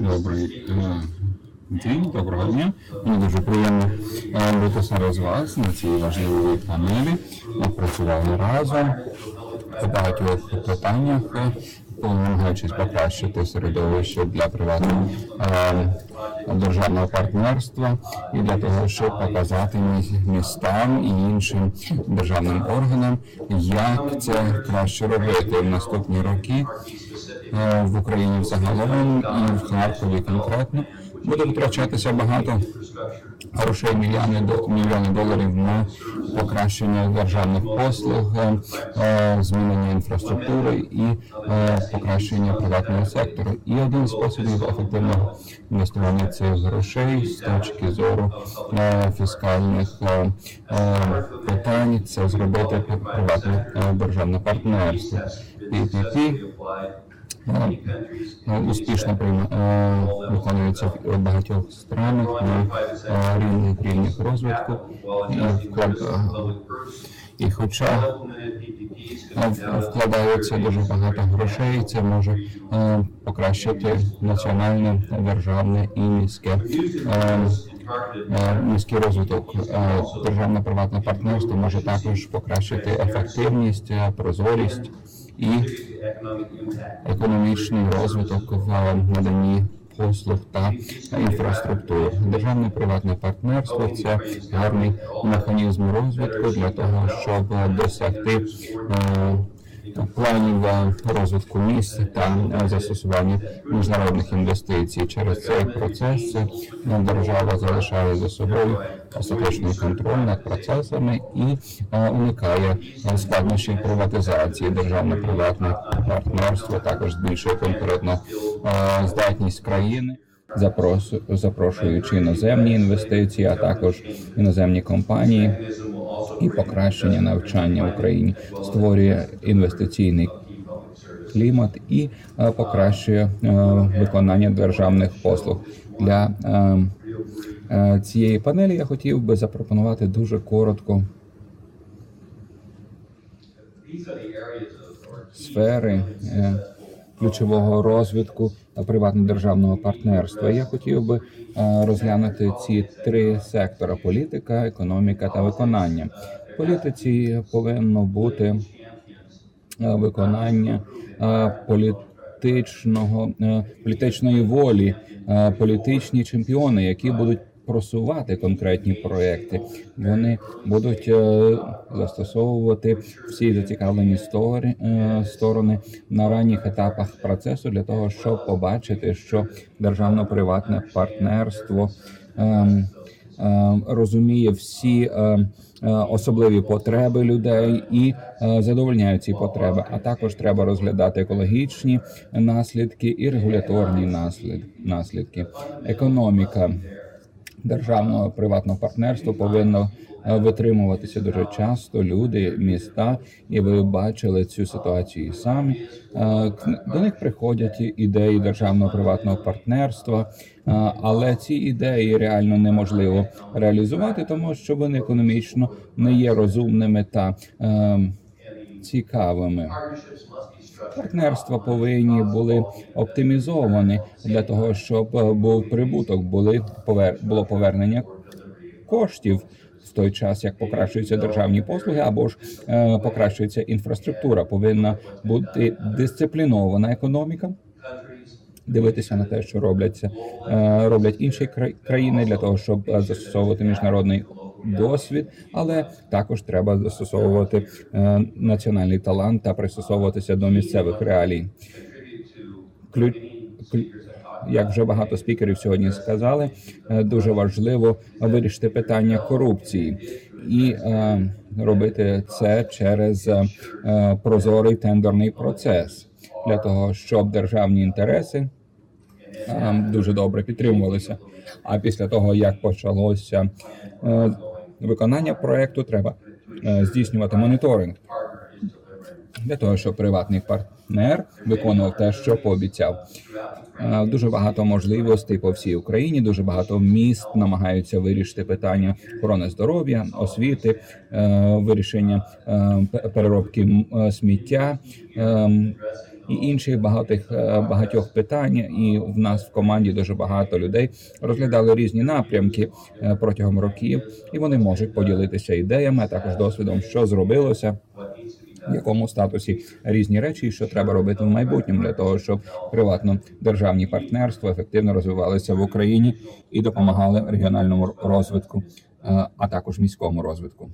Добрий е, день, доброго дня. Мені дуже приємно бути серед вас на цій важливій панелі. Ми працювали разом у багатьох питаннях, е, намагаючись покращити середовище для приватного е, державного партнерства і для того, щоб показати містам і іншим державним органам, як це краще робити в наступні роки в Україні взагалом і в Харкові конкретно буде витрачатися багато грошей, мільйони до мільйони доларів на покращення державних послуг, е, е, змінення інфраструктури і е, покращення приватного сектору. І один з способів ефективного інвестування цих грошей з точки зору е, фіскальних е, е, питань це зробити приватне е, державне партнерство. PPP е, е, успішно прийма- е, виконується в багатьох странах на е, рівних рівнях розвитку і е, хоча вкладається дуже багато грошей, це може покращити національне, державне і міське. Міський розвиток державне приватне партнерство може також покращити ефективність, прозорість і економічний розвиток в наданні послуг та інфраструктури. Державне приватне партнерство це гарний механізм розвитку для того, щоб досягти е, планів розвитку міст та е, застосування міжнародних інвестицій. Через цей процес е, держава залишає за собою остаточний контроль над процесами і е, уникає складнощів приватизації. Державне приватне партнерство також збільшує конкурентну е, здатність країни. запрос- Запрошуючи іноземні інвестиції, а також іноземні компанії і покращення навчання в Україні створює інвестиційний клімат і е, покращує е, виконання державних послуг для е, цієї панелі. Я хотів би запропонувати дуже коротко сфери ключового розвитку та приватно-державного партнерства. Я хотів би е, розглянути ці три сектори: політика, економіка та виконання. В політиці повинно бути е, виконання е, політичного політичної волі, політичні чемпіони, які будуть просувати конкретні проекти. Вони будуть е, застосовувати всі зацікавлені е, сторони на ранніх етапах процесу для того, щоб побачити, що державно-приватне партнерство. ем, е, розуміє всі е, особливі потреби людей і задовольняє ці потреби. А також треба розглядати екологічні наслідки і регуляторні наслід- наслідки. Економіка державного приватного партнерства повинно е, витримуватися дуже часто люди, міста, і ви бачили цю ситуацію самі. Е, До них приходять ідеї державного приватного партнерства, е, але ці ідеї реально неможливо реалізувати, тому що вони економічно не є розумними та е, цікавими. Партнерства повинні були оптимізовані для того, щоб е, був прибуток, були повер... було повернення коштів в той час, як покращуються державні послуги, або ж е, покращується інфраструктура. Повинна бути дисциплінована економіка. Дивитися на те, що робляться, е, роблять інші кра- країни для того, щоб е, застосовувати міжнародний досвід, але також треба застосовувати е, національний талант та пристосовуватися до місцевих реалій. Клю... клю- Як вже багато спікерів сьогодні сказали, е, дуже важливо вирішити питання корупції і е, робити це через прозорий тендерний процес для того, щоб державні інтереси дуже добре підтримувалися. А після того, як почалося виконання проекту, треба е, здійснювати моніторинг для того, щоб приватний партнер виконував те, що пообіцяв. Е, Дуже багато можливостей по всій Україні. Дуже багато міст намагаються вирішити питання охорони здоров'я, освіти, е, вирішення переробки сміття. І інших багатих е, багатьох питань. І в нас в команді дуже багато людей розглядали різні напрямки е, протягом років, і вони можуть поділитися ідеями, а також досвідом, що зробилося. В якому статусі різні речі, і що треба робити в майбутньому для того, щоб приватно державні партнерства ефективно розвивалися в Україні і допомагали регіональному розвитку, е, а також міському розвитку.